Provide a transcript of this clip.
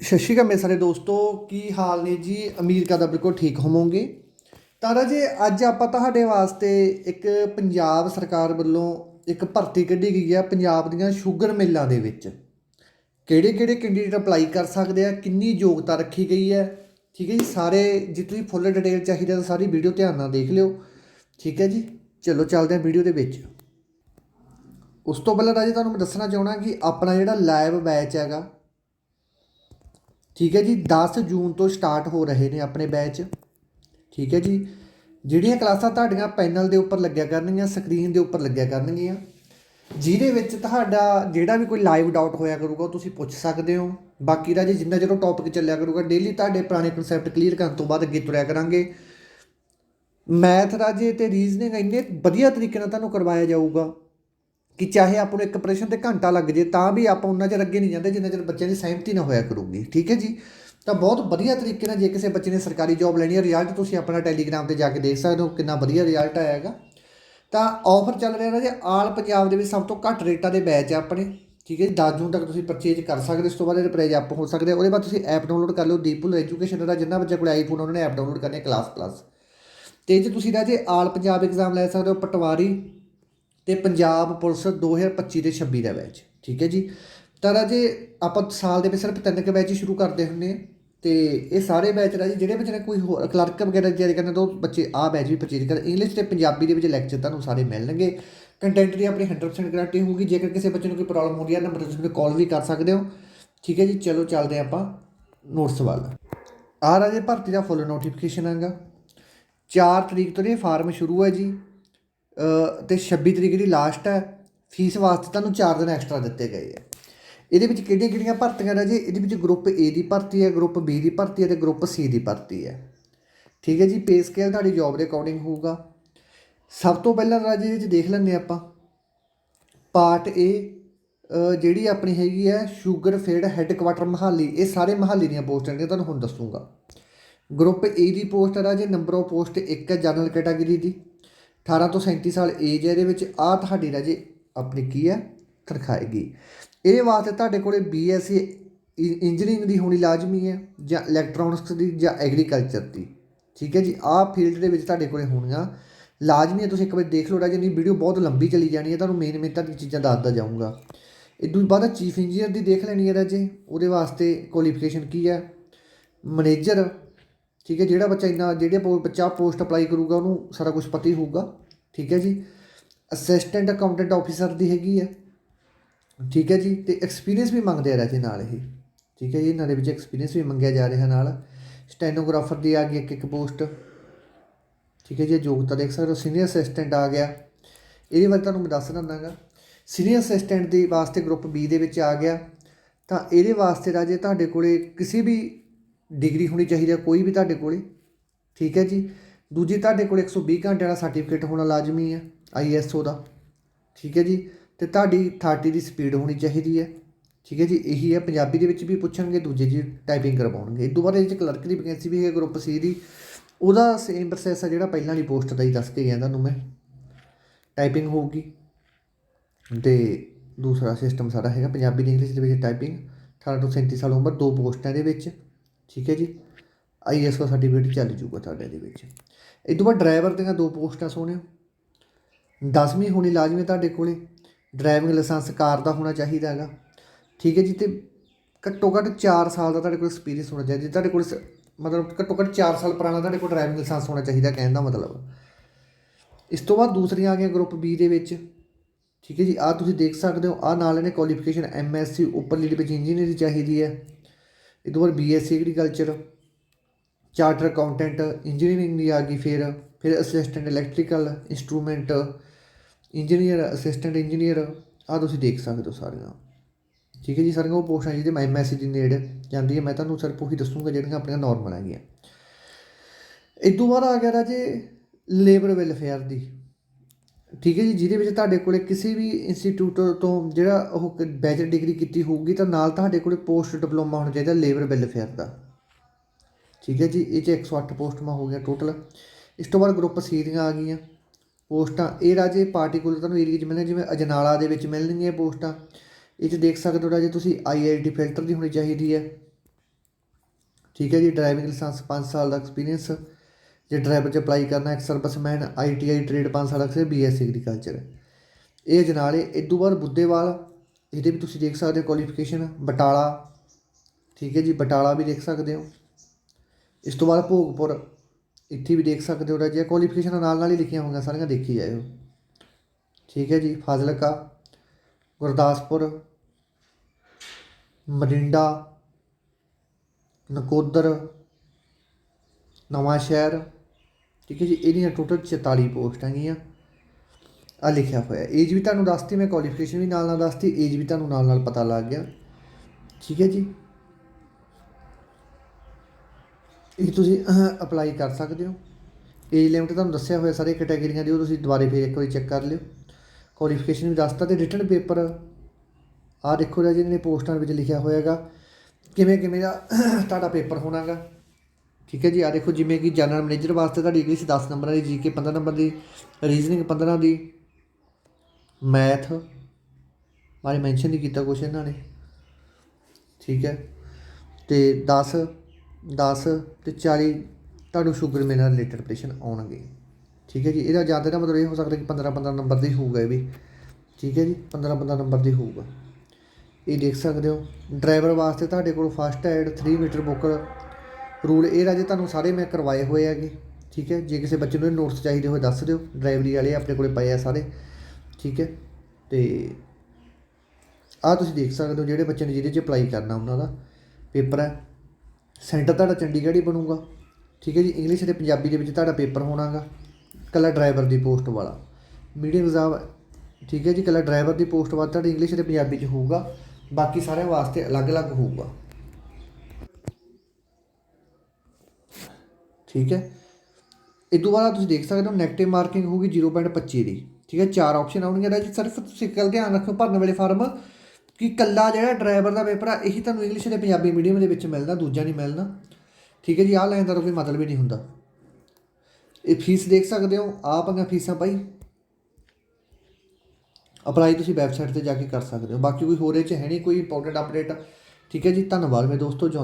ਸਤਿ ਸ਼੍ਰੀ ਅਕਾਲ ਮੇਰੇ ਸਾਰੇ ਦੋਸਤੋ, ਕੀ ਹਾਲ ਨੇ ਜੀ? ਅਮੀਰ ਕਾ ਦਾ ਬਿਲਕੁਲ ਠੀਕ ਹੋਵੋਗੇ। ਤਾਂ ਰਾਜੇ ਅੱਜ ਆਪਾਂ ਤੁਹਾਡੇ ਵਾਸਤੇ ਇੱਕ ਪੰਜਾਬ ਸਰਕਾਰ ਵੱਲੋਂ ਇੱਕ ਭਰਤੀ ਕੱਢੀ ਗਈ ਹੈ ਪੰਜਾਬ ਦੀਆਂ ਸ਼ੂਗਰ ਮਿੱਲਾਂ ਦੇ ਵਿੱਚ। ਕਿਹੜੇ ਕਿਹੜੇ ਕੈਂਡੀਡੇਟ ਅਪਲਾਈ ਕਰ ਸਕਦੇ ਆ, ਕਿੰਨੀ ਯੋਗਤਾ ਰੱਖੀ ਗਈ ਹੈ, ਠੀਕ ਹੈ ਜੀ? ਸਾਰੇ ਜੇ ਤੁਸੀਂ ਫੁੱਲ ਡਿਟੇਲ ਚਾਹੀਦਾ ਤਾਂ ਸਾਰੀ ਵੀਡੀਓ ਧਿਆਨ ਨਾਲ ਦੇਖ ਲਿਓ। ਠੀਕ ਹੈ ਜੀ? ਚਲੋ, ਚੱਲਦੇ ਹਾਂ ਵੀਡੀਓ ਦੇ ਵਿੱਚ। ਉਸ ਤੋਂ ਪਹਿਲਾਂ ਰਾਜੇ, ਤੁਹਾਨੂੰ ਮੈਂ ਦੱਸਣਾ ਚਾਹਣਾ ਕਿ ਆਪਣਾ ਜਿਹੜਾ ਲਾਈਵ ਬੈਚ ਹੈਗਾ ਠੀਕ ਹੈ ਜੀ 10 ਜੂਨ ਤੋਂ ਸਟਾਰਟ ਹੋ ਰਹੇ ਨੇ ਆਪਣੇ ਬੈਚ। ਠੀਕ ਹੈ ਜੀ, ਜਿਹੜੀਆਂ ਕਲਾਸਾਂ ਤੁਹਾਡੀਆਂ ਪੈਨਲ ਦੇ ਉੱਪਰ ਲੱਗਿਆ ਕਰਨਗੀਆਂ, ਸਕਰੀਨ ਦੇ ਉੱਪਰ ਲੱਗਿਆ ਕਰਨਗੀਆਂ, ਜਿਹਦੇ ਵਿੱਚ ਤੁਹਾਡਾ ਜਿਹੜਾ ਵੀ ਕੋਈ ਲਾਈਵ ਡਾਊਟ ਹੋਇਆ ਕਰੂਗਾ ਤੁਸੀਂ ਪੁੱਛ ਸਕਦੇ ਹੋ। ਬਾਕੀ ਦਾ ਜੀ ਜਿੰਨਾ ਚਿਰ ਟੌਪਿਕ ਚੱਲਿਆ ਕਰੂਗਾ ਡੇਲੀ ਤੁਹਾਡੇ ਪੁਰਾਣੇ ਕਨਸੈਪਟ ਕਲੀਅਰ ਕਰਨ ਤੋਂ ਬਾਅਦ ਅੱਗੇ ਤੁਰਿਆ ਕਰਾਂਗੇ। ਮੈਥ ਰਾਜੇ ਤੇ ਰੀਜ਼ਨਿੰਗ ਇੰਨੇ ਵਧੀਆ ਤਰੀਕੇ ਨਾਲ ਤੁਹਾਨੂੰ ਕਰਵਾਇਆ ਜਾਊਗਾ। ਕਿ ਚਾਹੇ ਆਪਾਂ ਨੂੰ ਇੱਕ ਪ੍ਰਸ਼ਨ ਤੇ ਘੰਟਾ ਲੱਗ ਜੇ, ਤਾਂ ਵੀ ਆਪਾਂ ਉਹਨਾਂ ਚਿਰ ਅੱਗੇ ਨਹੀਂ ਜਾਂਦੇ, ਜਿੰਨਾ ਚਿਰ ਬੱਚਿਆਂ ਦੀ ਸਹਿਮਤੀ ਨਾ ਹੋਇਆ ਕਰੂਗੀ। ਠੀਕ ਹੈ ਜੀ? ਤਾਂ ਬਹੁਤ ਵਧੀਆ ਤਰੀਕੇ ਨਾਲ ਜੇ ਕਿਸੇ ਬੱਚੇ ਨੇ ਸਰਕਾਰੀ ਜੌਬ ਲੈਣੀ ਹੈ, ਰਿਜ਼ਲਟ ਤੁਸੀਂ ਆਪਣਾ ਟੈਲੀਗ੍ਰਾਮ ਤੇ ਜਾ ਕੇ ਦੇਖ ਸਕਦੇ ਹੋ, ਕਿੰਨਾ ਵਧੀਆ ਰਿਜ਼ਲਟ ਆਇਆ ਹੈਗਾ। ਤਾਂ ਆਫਰ ਚੱਲ ਰਿਹਾ ਰਾਜੇ ਆਲ ਪੰਜਾਬ ਦੇ ਵਿੱਚ ਸਭ ਤੋਂ ਘੱਟ ਰੇਟਾਂ ਦੇ ਬੈਚ ਆ ਆਪਣੇ। ਠੀਕ ਹੈ ਜੀ? 10 ਜੂਨ ਤੱਕ ਤੁਸੀਂ ਪਰਚੇਜ ਕਰ ਸਕਦੇ ਹੋ। ਇਸ ਤੋਂ ਬਾਅਦ ਇਹਦੇ ਪ੍ਰਾਈਸ ਅਪ ਹੋ ਸਕਦੇ ਉਹਦੇ ਬਾਅਦ ਤੁਸੀਂ ਐਪ ਡਾਊਨਲੋਡ ਕਰ ਲਓ ਦੀਪੁਲ ਐਜੂਕੇਸ਼ਨ ਦਾ ਜਿੰਨਾ ਬੱਚਾ ਕੋਲ ਆਈਫੋਨ ਉਹਨਾਂ ਨੇ ਐਪ ਡਾਊਨਲੋਡ ਕਰਨੀ ਕਲਾਸ ਪਲੱਸ ਤੇ ਜੇ 'ਚ ਤੁਸੀਂ ਰਾਜੇ ਆਲ ਪੰਜਾਬ ਐਗਜ਼ਾਮ ਲੈ ਸਕਦੇ ਹੋ, ਪਟਵਾਰੀ ਤੇ ਪੰਜਾਬ ਪੁਲਿਸ 2025 ਤੇ 26 ਦਾ ਬੈਚ ਠੀਕ ਹੈ ਜੀ। ਤਾਂ ਰਾਜੇ, ਆਪਾਂ ਸਾਲ ਦੇ ਵਿੱਚ ਸਿਰਫ ਤਿੰਨ ਕੁ ਬੈਚ ਹੀ ਸ਼ੁਰੂ ਕਰਦੇ ਹੁੰਦੇ ਹਾਂ ਤੇ ਇਹ ਸਾਰੇ ਬੈਚ ਰਾਜੇ, ਜਿਹੜੇ ਬੱਚੇ ਨੇ ਕੋਈ ਹੋਰ ਕਲਰਕ ਵਗੈਰਾ ਜਿਹੜੇ ਕਰਨਾ ਤਾਂ ਉਹ ਬੱਚੇ ਆ ਬੈਚ ਵੀ ਪਰਚੇਜ ਕਰ ਇੰਗਲਿਸ਼ ਤੇ ਪੰਜਾਬੀ ਦੇ ਵਿੱਚ ਲੈਕਚਰ ਤੁਹਾਨੂੰ ਸਾਰੇ ਮਿਲਣਗੇ। ਕੰਟੈਂਟ ਦੀ ਆਪਣੀ 100% ਗਾਰੰਟੀ ਹੋਊਗੀ, ਜੇਕਰ ਕਿਸੇ ਬੱਚੇ ਨੂੰ ਕੋਈ ਪ੍ਰੋਬਲਮ ਹੁੰਦੀ ਹੈ ਨੰਬਰ ਤੁਸੀਂ ਕਾਲ ਵੀ ਕਰ ਸਕਦੇ ਹੋ। ਠੀਕ ਹੈ ਜੀ, ਚਲੋ ਚੱਲਦੇ ਹਾਂ ਆਪਾਂ ਨੋਟਸ ਵੱਲ ਆ ਰਾਜੇ ਭਰਤੀ ਦਾ ਫੁੱਲ ਨੋਟੀਫਿਕੇਸ਼ਨ ਆਂਗਾ 4 ਤਰੀਕ ਤੋਂ ਇਹ ਫਾਰਮ ਸ਼ੁਰੂ ਹੈ ਜੀ। ਤੇ 26 ਤਰੀਕ ਦੀ ਲਾਸਟ ਹੈ ਫੀਸ ਵਾਸਤੇ ਤੁਹਾਨੂੰ 4 ਦਿਨ ਐਕਸਟਰਾ ਦਿੱਤੇ ਗਏ ਆ ਇਹਦੇ ਵਿੱਚ ਕਿਹੜੀਆਂ ਕਿਹੜੀਆਂ ਭਰਤੀਆਂ ਰਾਜੇ ਇਹਦੇ ਵਿੱਚ ਗਰੁੱਪ ਏ ਦੀ ਭਰਤੀ ਹੈ ਗਰੁੱਪ ਬੀ ਦੀ ਭਰਤੀ ਹੈ ਤੇ ਗਰੁੱਪ ਸੀ ਦੀ ਭਰਤੀ ਹੈ। ਠੀਕ ਹੈ ਜੀ ਪੇ ਸਕੇਲ ਤੁਹਾਡੀ ਜੌਬ ਦੇ ਅਕੋਰਡਿੰਗ ਹੋਊਗਾ। ਸਭ ਤੋਂ ਪਹਿਲਾਂ ਰਾਜੇ ਇਹਦੇ ਵਿੱਚ ਦੇਖ ਲੈਂਦੇ ਆਪਾਂ। ਪਾਰਟ ਏ ਜਿਹੜੀ ਆਪਣੀ ਹੈਗੀ ਹੈ ਸ਼ੂਗਰ ਫੀਲਡ ਹੈੱਡਕੁਆਟਰ ਮਹਾਲੀ, ਇਹ ਸਾਰੇ ਮਹਾਲੀ ਦੀਆਂ ਪੋਸਟਾਂ ਨੇ ਤੁਹਾਨੂੰ ਹੁਣ ਦੱਸੂਗਾ। ਗਰੁੱਪ ਏ ਦੀ ਪੋਸਟ ਹੈ ਰਾਜੇ ਨੰਬਰ ਆਫ ਪੋਸਟ ਇੱਕ ਹੈ ਜਨਰਲ ਕੈਟਾਗਰੀ ਦੀ। 18 ਤੋਂ 37 ਸਾਲ ਏਜ ਹੈ, ਇਹਦੇ ਵਿੱਚ ਆ ਤੁਹਾਡੀ ਰਾਜੇ ਆਪਣੀ ਕੀ ਹੈ? ਤਨਖਾਹੇਗੀ ਇਹਦੇ ਵਾਸਤੇ ਤੁਹਾਡੇ ਕੋਲੇ ਬੀਐਸਸੀ ਇੰਜੀਨੀਅਰਿੰਗ ਦੀ ਹੋਣੀ ਲਾਜ਼ਮੀ ਹੈ ਜਾਂ ਇਲੈਕਟ੍ਰੋਨਿਕਸ ਦੀ ਜਾਂ ਐਗਰੀਕਲਚਰ ਦੀ। ਠੀਕ ਹੈ ਜੀ, ਆਹ ਫੀਲਡ ਦੇ ਵਿੱਚ ਤੁਹਾਡੇ ਕੋਲੇ ਹੋਣੀਆਂ ਲਾਜ਼ਮੀ ਹੈ। ਤੁਸੀਂ ਇੱਕ ਵਾਰ ਦੇਖ ਲਓ ਰਾਜੇ ਨਹੀਂ ਵੀਡੀਓ ਬਹੁਤ ਲੰਬੀ ਚਲੀ ਜਾਣੀ ਹੈ, ਤੁਹਾਨੂੰ ਮੇਨ ਮੇਨ ਤਾਂ ਚੀਜ਼ਾਂ ਦੱਸਦਾ ਜਾਊਂਗਾ। ਇਹ ਤੋਂ ਬਾਅਦ ਚੀਫ ਇੰਜੀਨੀਅਰ ਦੀ ਦੇਖ ਲੈਣੀ ਹੈ ਰਾਜੇ, ਉਹਦੇ ਵਾਸਤੇ ਕੁਆਲੀਫਿਕੇਸ਼ਨ ਕੀ ਹੈ? ਮੈਨੇਜਰ ਠੀਕ ਹੈ, ਜਿਹੜਾ ਬੱਚਾ ਇੰਨਾ, ਜਿਹੜੇ ਪੋ- ਬੱਚਾ ਪੋਸਟ ਅਪਲਾਈ ਕਰੂਗਾ, ਉਹਨੂੰ ਸਾਰਾ ਕੁਝ ਪਤਾ ਹੀ ਹੋਊਗਾ। ਠੀਕ ਹੈ ਜੀ। ਅਸਿਸਟੈਂਟ ਅਕਾਊਂਟੈਂਟ ਆਫੀਸਰ ਦੀ ਹੈਗੀ ਹੈ। ਠੀਕ ਹੈ ਜੀ। ਤੇ ਐਕਸਪੀਰੀਅੰਸ ਵੀ ਮੰਗਦੇ ਆ ਰਾਜੇ ਨਾਲ ਇਹ। ਠੀਕ ਹੈ ਜੀ, ਇਹਨਾਂ ਦੇ ਵਿੱਚ ਐਕਸਪੀਰੀਅੰਸ ਵੀ ਮੰਗਿਆ ਜਾ ਰਿਹਾ ਨਾਲ। ਸਟੈਨੋਗ੍ਰਾਫਰ ਦੀ ਆ ਗਈ ਇੱਕ ਇੱਕ ਪੋਸਟ ਠੀਕ ਹੈ ਜੀ ਯੋਗਤਾ ਦੇਖ ਸਕਦੇ ਹੋ ਸੀਨੀਅਰ ਅਸਿਸਟੈਂਟ ਆ ਗਿਆ। ਇਹਦੇ ਬਾਰੇ ਤੁਹਾਨੂੰ ਮੈਂ ਦੱਸ ਦਿੰਦਾਗਾ। ਸੀਨੀਅਰ ਅਸਿਸਟੈਂਟ ਦੇ ਵਾਸਤੇ ਗਰੁੱਪ ਬੀ ਦੇ ਵਿੱਚ ਆ ਗਿਆ। ਤਾਂ ਇਹਦੇ ਵਾਸਤੇ ਰਾਜੇ ਤੁਹਾਡੇ ਕੋਲੇ ਕਿਸੇ ਵੀ ਡਿਗਰੀ ਹੋਣੀ ਚਾਹੀਦੀ ਹੈ ਕੋਈ ਵੀ ਤੁਹਾਡੇ ਕੋਲੇ, ਠੀਕ ਹੈ ਜੀ? ਦੂਜੀ, ਤੁਹਾਡੇ ਕੋਲ 120 ਘੰਟੇ ਵਾਲਾ ਸਰਟੀਫਿਕੇਟ ਹੋਣਾ ਲਾਜ਼ਮੀ ਹੈ ਆਈਐਸਓ ਦਾ, ਠੀਕ ਹੈ ਜੀ? ਤੇ ਤੁਹਾਡੀ 30 ਦੀ ਸਪੀਡ ਹੋਣੀ ਚਾਹੀਦੀ ਹੈ, ਠੀਕ ਹੈ ਜੀ? ਇਹੀ ਹੈ, ਪੰਜਾਬੀ ਦੇ ਵਿੱਚ ਵੀ ਪੁੱਛਣਗੇ, ਦੂਜੇ ਜੀ ਟਾਈਪਿੰਗ ਕਰਵਾਉਣਗੇ। ਇਸ ਤੋਂ ਬਾਅਦ ਇਹ 'ਚ ਕਲਰਕ ਦੀ ਵੈਕੈਂਸੀ ਵੀ ਹੈ ਗਰੁੱਪ ਸੀ ਦੀ। ਉਹਦਾ ਸੇਮ ਪ੍ਰੋਸੈਸ ਹੈ ਜਿਹੜਾ ਪਹਿਲਾਂ ਵਾਲੀ ਪੋਸਟ ਦਾ ਹੀ ਦੱਸ ਕੇ ਗਿਆ ਤੁਹਾਨੂੰ ਮੈਂ। ਟਾਈਪਿੰਗ ਹੋਊਗੀ। ਤੇ ਦੂਸਰਾ ਸਿਸਟਮ ਸਾਡਾ ਹੈਗਾ, ਪੰਜਾਬੀ ਤੇ ਇੰਗਲਿਸ਼ ਦੇ ਵਿੱਚ ਟਾਈਪਿੰਗ 18 ਤੋਂ 37 ਸਾਲ ਉਮਰ, ਦੋ ਪੋਸਟਾਂ ਦੇ ਵਿੱਚ। ਠੀਕ ਹੈ ਜੀ। ਆਈਐਸਓ ਸਰਟੀਫਿਕੇਟ ਚੱਲ ਜੂਗਾ ਤੁਹਾਡੇ ਦੇ ਵਿੱਚ। ਇਹ ਤੋਂ ਬਾਅਦ ਡਰਾਈਵਰ ਦੀਆਂ ਦੋ ਪੋਸਟਾਂ ਸੋਹਣਿਓ 10ਵੀਂ ਹੋਣੀ ਲਾਜ਼ਮੀ ਤੁਹਾਡੇ ਕੋਲੇ। ਡਰਾਈਵਿੰਗ ਲਾਇਸੈਂਸ ਕਾਰ ਦਾ ਹੋਣਾ ਚਾਹੀਦਾ ਹੈਗਾ। ਠੀਕ ਹੈ ਜੀ, ਤੇ ਘੱਟੋ ਘੱਟ 4 ਸਾਲ ਦਾ ਤੁਹਾਡੇ ਕੋਲ ਐਕਸਪੀਰੀਅੰਸ ਹੋਣਾ ਚਾਹੀਦਾ। ਜੇ ਤੁਹਾਡੇ ਕੋਲ ਸ- ਮਤਲਬ ਘੱਟੋ ਘੱਟ 4 ਸਾਲ ਪੁਰਾਣਾ ਤੁਹਾਡੇ ਕੋਲ ਡਰਾਈਵਿੰਗ ਲਾਇਸੈਂਸ ਹੋਣਾ ਚਾਹੀਦਾ ਕਹਿਣ ਦਾ ਮਤਲਬ। ਇਸ ਤੋਂ ਬਾਅਦ ਦੂਸਰੀਆਂ ਆ ਗਈਆਂ ਗਰੁੱਪ ਬੀ ਦੇ ਵਿੱਚ। ਠੀਕ ਹੈ ਜੀ ਆ ਤੁਸੀਂ ਦੇਖ ਸਕਦੇ ਹੋ। ਆ ਨਾਲ ਇਹਨੇ ਕੁਆਲੀਫਿਕੇਸ਼ਨ ਐਮਐਸਸੀ ਉੱਪਰ ਲੀਡ ਵਿੱਚ ਇੰਜੀਨੀਅਰਿੰਗ ਚਾਹੀਦੀ ਹੈ। ਇਹ ਤੋਂ ਬਾਅਦ BSc agriculture charter accountant engineering ਦੀ ਆ ਗਈ ਫਿਰ ਫਿਰ assistant electrical instrument engineer assistant engineer ਆ ਤੁਸੀਂ ਦੇਖ ਸਕਦੇ ਹੋ ਸਾਰੀਆਂ। ਠੀਕ ਹੈ ਜੀ, ਸਾਰੀਆਂ ਉਹ ਪੋਸਟਾਂ ਜਿਹਦੇ ਮੈਂ ਐਮਐਸਸੀ ਦੀ ਨੇੜ ਜਾਂਦੀ ਹੈ, ਮੈਂ ਤੁਹਾਨੂੰ ਸਿਰਫ ਉਹੀ ਦੱਸੂਗਾ ਜਿਹੜੀਆਂ ਆਪਣੀਆਂ ਨਾਰਮਲ ਹੈਗੀਆਂ। ਇਹ ਤੋਂ ਬਾਅਦ ਆ ਗਿਆ ਰਾਜੇ ਲੇਬਰ ਵੈਲਫੇਅਰ ਦੀ। ਠੀਕ ਹੈ ਜੀ, ਜਿਹਦੇ ਵਿੱਚ ਤੁਹਾਡੇ ਕੋਲੇ ਕਿਸੇ ਵੀ ਇੰਸਟੀਚਿਊਟ ਤੋਂ ਜਿਹੜਾ ਉਹ ਬੈਚਲਰ ਡਿਗਰੀ ਕੀਤੀ ਹੋਊਗੀ, ਤਾਂ ਨਾਲ ਤੁਹਾਡੇ ਕੋਲੇ ਪੋਸਟ ਡਿਪਲੋਮਾ ਹੋਣਾ ਚਾਹੀਦਾ ਲੇਬਰ ਵੈਲਫੇਅਰ ਦਾ। ਠੀਕ ਹੈ ਜੀ, ਇਹ 'ਚ 108 ਪੋਸਟਾਂ ਹੋ ਗਿਆ ਟੋਟਲ ਇਸ ਤੋਂ ਬਾਅਦ ਗਰੁੱਪ ਸੀ ਦੀਆਂ ਆ ਗਈਆਂ। ਪੋਸਟਾਂ, ਇਹ ਰਾਜੇ ਪਾਰਟੀਕੂਲਰ ਤੁਹਾਨੂੰ ਏਰੀਆ 'ਚ ਮਿਲਣਗੀਆਂ, ਜਿਵੇਂ ਅਜਨਾਲਾ ਦੇ ਵਿੱਚ ਮਿਲਣਗੀਆਂ ਪੋਸਟਾਂ। ਇਹ 'ਚ ਦੇਖ ਸਕਦੇ ਹੋ ਰਾਜੇ ਤੁਸੀਂ ਆਈਆਈਟੀ ਫਿਲਟਰ ਦੀ ਹੋਣੀ ਚਾਹੀਦੀ ਹੈ। ਠੀਕ ਹੈ ਜੀ ਡਰਾਈਵਿੰਗ ਲਾਇਸੈਂਸ 5 ਸਾਲ ਦਾ ਐਕਸਪੀਰੀਅੰਸ ਜੇ ਡਰਾਈਵਰ 'ਚ ਅਪਲਾਈ ਕਰਨਾ, ਇੱਕ ਸਰਵਿਸਮੈਨ ਆਈਟੀਆਈ ਟ੍ਰੇਡ 5 ਸਾਲ ਦਾ ਬੀਐਸਸੀ ਐਗਰੀਕਲਚਰ ਇਹ ਜਨਾਲੇ ਇਦੋਂ ਬਾਅਦ ਬੁੱਧੇਵਾਲ, ਇਹਦੇ ਵੀ ਤੁਸੀਂ ਦੇਖ ਸਕਦੇ ਹੋ ਕੁਆਲੀਫਿਕੇਸ਼ਨ ਬਟਾਲਾ। ਠੀਕ ਹੈ ਜੀ, ਬਟਾਲਾ ਵੀ ਦੇਖ ਸਕਦੇ ਹੋ। ਇਸ ਤੋਂ ਬਾਅਦ ਭੋਗਪੁਰ, ਇੱਥੇ ਵੀ ਦੇਖ ਸਕਦੇ ਹੋ ਰਾਜੇ। ਕੁਆਲੀਫਿਕੇਸ਼ਨ ਨਾਲ ਨਾਲ ਹੀ ਲਿਖੀਆਂ ਹੋਈਆਂ ਸਾਰੀਆਂ ਦੇਖੀ ਜਾਇਓ। ਠੀਕ ਹੈ ਜੀ, ਫਾਜ਼ਿਲਕਾ, ਗੁਰਦਾਸਪੁਰ, ਮਰਿੰਡਾ, ਨਕੋਦਰ ਨਵਾਂ ਸ਼ਹਿਰ ਠੀਕ ਹੈ ਜੀ, ਇਹਦੀਆਂ ਟੋਟਲ 44 ਪੋਸਟਾਂ ਹੈਗੀਆਂ। ਆ ਲਿਖਿਆ ਹੋਇਆ ਏਜ ਵੀ ਤੁਹਾਨੂੰ ਦੱਸਤੀ, ਮੈਂ ਕੁਆਲੀਫਿਕੇਸ਼ਨ ਵੀ ਨਾਲ ਨਾਲ ਦੱਸਤੀ ਏਜ ਵੀ ਤੁਹਾਨੂੰ ਨਾਲ ਨਾਲ ਪਤਾ ਲੱਗ ਗਿਆ। ਠੀਕ ਹੈ ਜੀ। ਇਹ ਤੁਸੀਂ ਅਪਲਾਈ ਕਰ ਸਕਦੇ ਹੋ। ਏਜ ਲਿਮਟ ਤੁਹਾਨੂੰ ਦੱਸਿਆ ਹੋਇਆ ਸਾਰੇ ਕੈਟਾਗਰੀਆਂ ਦੀ, ਉਹ ਤੁਸੀਂ ਦੁਬਾਰੇ ਫੇਰ ਇੱਕ ਵਾਰੀ ਚੈੱਕ ਕਰ ਲਿਓ। ਕੁਆਲੀਫਿਕੇਸ਼ਨ ਵੀ ਦੱਸਤਾ ਤੇ ਰਿਟਨ ਪੇਪਰ ਆਹ ਦੇਖੋ ਜੀ ਨੇ ਪੋਸਟਾਂ ਵਿੱਚ ਲਿਖਿਆ ਹੋਇਆਗਾ। ਕਿਵੇਂ ਕਿਵੇਂ ਦਾ ਤੁਹਾਡਾ ਪੇਪਰ ਹੋਣਾਗਾ। ਠੀਕ ਹੈ ਜੀ ਆ ਦੇਖੋ ਜਿਵੇਂ ਕਿ ਜਨਰਲ ਮੈਨੇਜਰ ਵਾਸਤੇ ਤੁਹਾਡੀ ਇੰਗਲਿਸ਼ 10 ਨੰਬਰਾਂ ਦੀ ਜੀਕੇ 15 ਨੰਬਰ ਦੀ ਰੀਜ਼ਨਿੰਗ 15 ਦੀ ਮੈਥ ਬਾਰੇ ਮੈਂਸ਼ਨ ਨਹੀਂ ਕੀਤਾ ਕੁਛ ਇਹਨਾਂ ਨੇ। ਠੀਕ ਹੈ, ਤੇ 10 10 ਤੇ 40 ਤੁਹਾਨੂੰ ਸ਼ੂਗਰ ਮਿਲ ਨਾਲ ਰਿਲੇਟਡ ਪ੍ਰੈਸ਼ਨ ਆਉਣਗੇ। ਠੀਕ ਹੈ ਜੀ, ਇਹਦਾ ਜ਼ਿਆਦਾ ਦਾ ਮਤਲਬ ਇਹ ਹੋ ਸਕਦਾ ਕਿ 15 15 ਨੰਬਰ ਦੀ ਹੋਊਗਾ ਇਹ ਵੀ। ਠੀਕ ਹੈ ਜੀ 15 15 ਨੰਬਰ ਦੀ ਹੋਊਗਾ। ਇਹ ਦੇਖ ਸਕਦੇ ਹੋ ਡਰਾਈਵਰ ਵਾਸਤੇ ਤੁਹਾਡੇ ਕੋਲ ਫਸਟ ਐਡ 3 ਮੀਟਰ ਬੁੱਕਰ ਰੂਲ ਇਹ ਰਾਜੇ ਤੁਹਾਨੂੰ ਸਾਰੇ ਮੈਂ ਕਰਵਾਏ ਹੋਏ ਹੈਗੇ, ਠੀਕ ਹੈ? ਜੇ ਕਿਸੇ ਬੱਚੇ ਨੂੰ ਨੋਟਸ ਚਾਹੀਦੇ ਹੋਏ ਦੱਸ ਦਿਓ ਡਰਾਈਵਰੀ ਵਾਲੇ ਆਪਣੇ ਕੋਲੇ ਪਏ ਆ ਸਾਰੇ, ਠੀਕ ਹੈ? ਤੇ ਆ ਤੁਸੀਂ ਦੇਖ ਸਕਦੇ ਹੋ ਜਿਹੜੇ ਬੱਚੇ ਨੇ ਜਿਹਦੇ 'ਚ ਅਪਲਾਈ ਕਰਨਾ ਉਹਨਾਂ ਦਾ ਪੇਪਰ ਹੈ। ਸੈਂਟਰ ਤੁਹਾਡਾ ਚੰਡੀਗੜ੍ਹ ਹੀ ਬਣੂਗਾ, ਠੀਕ ਹੈ ਜੀ? ਇੰਗਲਿਸ਼ ਅਤੇ ਪੰਜਾਬੀ ਦੇ ਵਿੱਚ ਤੁਹਾਡਾ ਪੇਪਰ ਹੋਣਾਗਾ, ਕੱਲਾ ਡਰਾਈਵਰ ਦੀ ਪੋਸਟ ਵਾਲਾ। ਮੀਡੀਅਮ ਐਗਜ਼ਾਮ ਠੀਕ ਹੈ ਜੀ? ਕੱਲਾ ਡਰਾਈਵਰ ਦੀ ਪੋਸਟ ਵਾਲਾ ਤੁਹਾਡੀ ਇੰਗਲਿਸ਼ ਅਤੇ ਪੰਜਾਬੀ 'ਚ ਹੋਊਗਾ, ਬਾਕੀ ਸਾਰਿਆਂ ਵਾਸਤੇ ਅਲੱਗ-ਅਲੱਗ ਹੋਊਗਾ। ਠੀਕ ਹੈ? ਇਹ ਤੋਂ ਬਾਅਦ ਤੁਸੀਂ ਦੇਖ ਸਕਦੇ ਹੋ 네ਗੇਟਿਵ ਮਾਰਕਿੰਗ ਹੋਊਗੀ 0.25 ਦੀ, ਠੀਕ ਹੈ? ਚਾਰ ਆਪਸ਼ਨ ਆਉਣਗੀਆਂ ਰਾਜੀ, ਸਿਰਫ ਤੁਸੀਂ ਕੱਲ ਧਿਆਨ ਰੱਖੋ ਭਰਨ ਵੇਲੇ ਫਾਰਮ ਕਿ ਕੱਲਾ ਜਿਹੜਾ ਡਰਾਈਵਰ ਦਾ ਪੇਪਰ ਆ, ਇਹੀ ਤੁਹਾਨੂੰ ਇੰਗਲਿਸ਼ ਤੇ ਪੰਜਾਬੀ ਮੀਡੀਅਮ ਦੇ ਵਿੱਚ ਮਿਲਦਾ ਦੂਜਾ ਨਹੀਂ ਮਿਲਣਾ, ਠੀਕ ਹੈ ਜੀ? ਆਹ ਲਾਈਨ ਦਾ ਤਾਂ ਕੋਈ ਮਤਲਬ ਹੀ ਨਹੀਂ ਹੁੰਦਾ। ਇਹ ਫੀਸ ਦੇਖ ਸਕਦੇ ਹੋ ਆਪ ਅੰਗਾ ਫੀਸਾਂ ਭਾਈ ਅਪਲਾਈ ਤੁਸੀਂ ਵੈਬਸਾਈਟ ਤੇ ਜਾ ਕੇ ਕਰ ਸਕਦੇ ਹੋ, ਬਾਕੀ ਕੋਈ ਹੋਰ ਇਹ ਚ ਹੈ ਨਹੀਂ, ਕੋਈ ਇੰਪੋਰਟੈਂਟ ਅਪਡੇਟ ਠੀਕ ਹੈ ਜੀ? ਧੰਨਵਾਦ ਮੇਰੇ ਦੋਸਤੋ ਜੋ